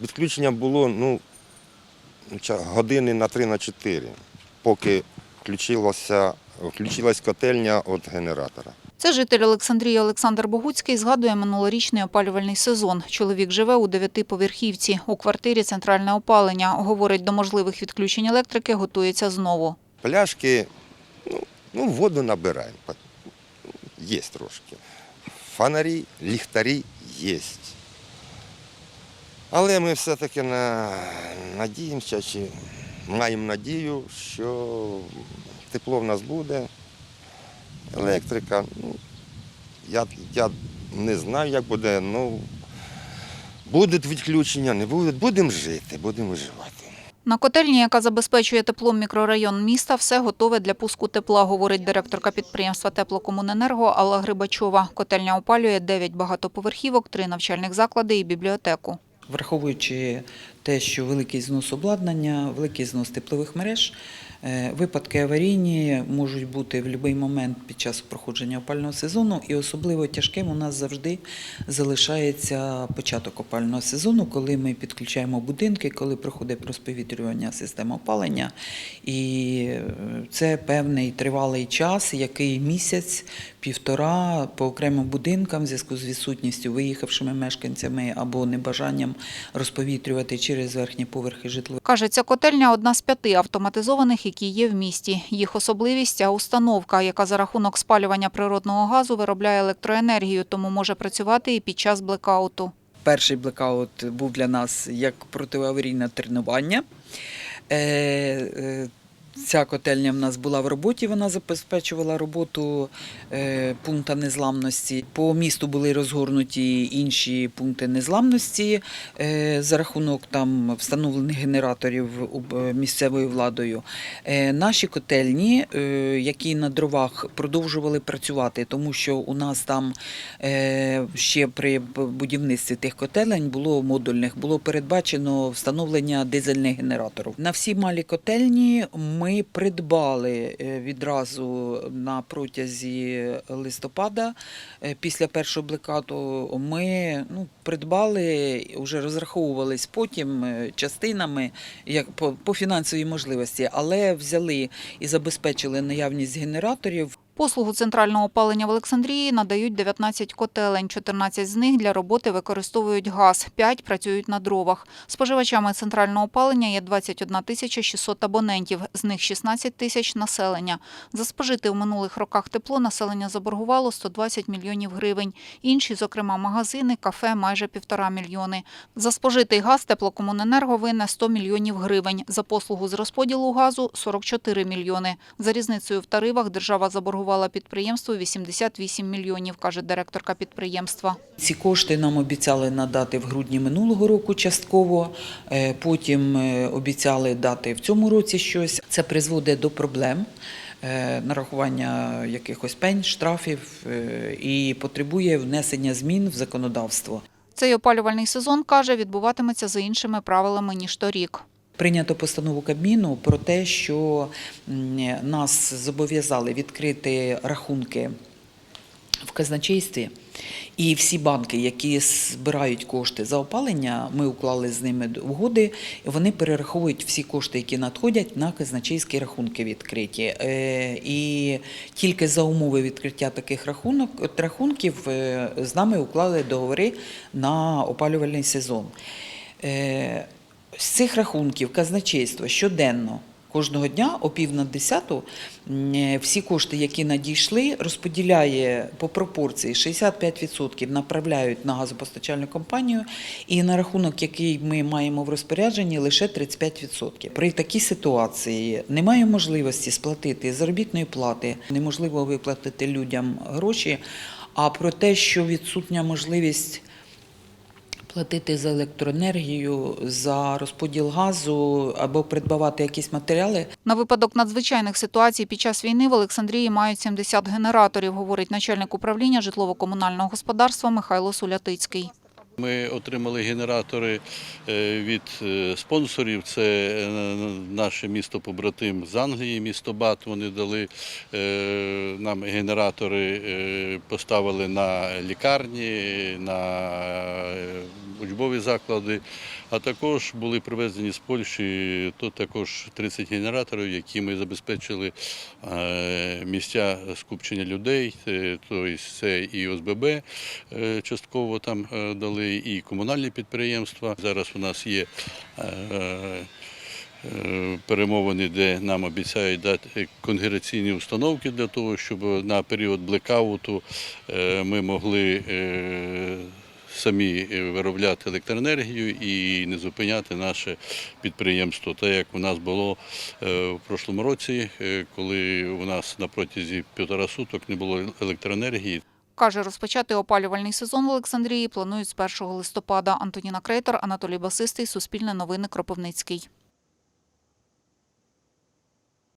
Відключення було ну, години на 3 на 4, поки включилася, включилась котельня від генератора. Це житель Олександрії Олександр Богуцький згадує минулорічний опалювальний сезон. Чоловік живе у дев'ятиповерхівці. У квартирі центральне опалення. Говорить, до можливих відключень електрики готується знову. Пляшки, ну, ну воду набираємо. Є трошки. Фонарі, ліхтарі є. Але ми все-таки на, надіємося, чи маємо надію, що тепло в нас буде, електрика. Ну, я, я не знаю, як буде, ну будуть відключення, не будуть. Будемо жити, будемо виживати. На котельні, яка забезпечує теплом мікрорайон міста, все готове для пуску тепла, говорить директорка підприємства Теплокомуненерго Алла Грибачова. Котельня опалює 9 багатоповерхівок, 3 навчальних заклади і бібліотеку. Враховуючи те, що великий знос обладнання, великий знос теплових мереж, е, випадки аварійні можуть бути в будь-який момент під час проходження опального сезону, і особливо тяжким у нас завжди залишається початок опального сезону, коли ми підключаємо будинки, коли проходить розповітрювання системи опалення. І е, це певний тривалий час, який місяць, півтора по окремим будинкам в зв'язку з відсутністю виїхавшими мешканцями або небажанням розповітрювати через верхні поверхи житлових. Каже, ця котельня одна з п'яти автоматизованих, які є в місті. Їх особливість – установка, яка за рахунок спалювання природного газу виробляє електроенергію, тому може працювати і під час блекауту. Перший блекаут був для нас як протиаварійне тренування. Ця котельня в нас була в роботі, вона забезпечувала роботу е, пункту незламності. По місту були розгорнуті інші пункти незламності е, за рахунок там встановлених генераторів е, місцевою владою. Наші котельні, які на дровах продовжували працювати, тому що у нас там ще при будівництві тих котелень було модульних, було передбачено встановлення дизельних генераторів. На всі малі котельні ми придбали е, відразу на протязі листопада, е, після першого блекату, ми ну, придбали, вже розраховувались потім е, частинами як по, по фінансовій можливості, але взяли і забезпечили наявність генераторів. Послугу центрального опалення в Олександрії надають 19 котелень. 14 з них для роботи використовують газ, 5 працюють на дровах. Споживачами центрального опалення є 21 тисяча 600 абонентів, з них 16 тисяч – населення. За спожите у минулих роках тепло населення заборгувало 120 мільйонів гривень. Інші, зокрема магазини, кафе – майже півтора мільйони. За спожитий газ теплокомуненерго винне 100 мільйонів гривень. За послугу з розподілу газу – 44 мільйони. За різницею в тарифах держава заборгувала підприємству 88 мільйонів, каже директорка підприємства. Ці кошти нам обіцяли надати в грудні минулого року частково, е, потім е, обіцяли дати в цьому році щось. Це призводить до проблем. е, Нарахування якихось пень, штрафів і потребує внесення змін в законодавство. Цей опалювальний сезон, каже, відбуватиметься за іншими правилами, ніж торік. Прийнято постанову Кабміну про те, що нас зобов'язали відкрити рахунки в казначействі. І всі банки, які збирають кошти за опалення, ми уклали з ними угоди, вони перераховують всі кошти, які надходять, на казначейські рахунки відкриті. Е, І тільки за умови відкриття таких рахунок, рахунків е, з нами уклали договори на опалювальний сезон. З цих рахунків казначейство щоденно. Кожного дня о пів на десяту е, всі кошти, які надійшли, розподіляє по пропорції 65% направляють на газопостачальну компанію, і на рахунок, який ми маємо в розпорядженні, лише 35%. При такій ситуації немає можливості сплатити заробітної плати, неможливо виплатити людям гроші. А про те, що відсутня можливість платити за електроенергію, за розподіл газу або придбавати якісь матеріали. На випадок надзвичайних ситуацій під час війни в Олександрії мають 70 генераторів, говорить начальник управління житлово-комунального господарства Михайло Сулятицький. Ми отримали генератори е, від е, спонсорів. Це е, наше місто побратим з Англії, місто Бат. Вони дали нам генератори, поставили на лікарні, на учбові заклади, а також були привезені з Польщі тут також 30 генераторів, які ми забезпечили місця скупчення людей. Тобто це і ОСББ е, частково там е, дали, і комунальні підприємства. Зараз у нас є перемовини, де нам обіцяють дати конгрегаційні установки для того, щоб на період блекауту ми могли самі е, виробляти електроенергію і не зупиняти наше підприємство. Так як у нас було е, в прошлому році, е, коли у нас на протязі півтора суток не було електроенергії. Каже, розпочати опалювальний сезон в Олександрії планують з 1 листопада. Антоніна Крейтор, Анатолій Басистий, Суспільне новини, Кропивницький.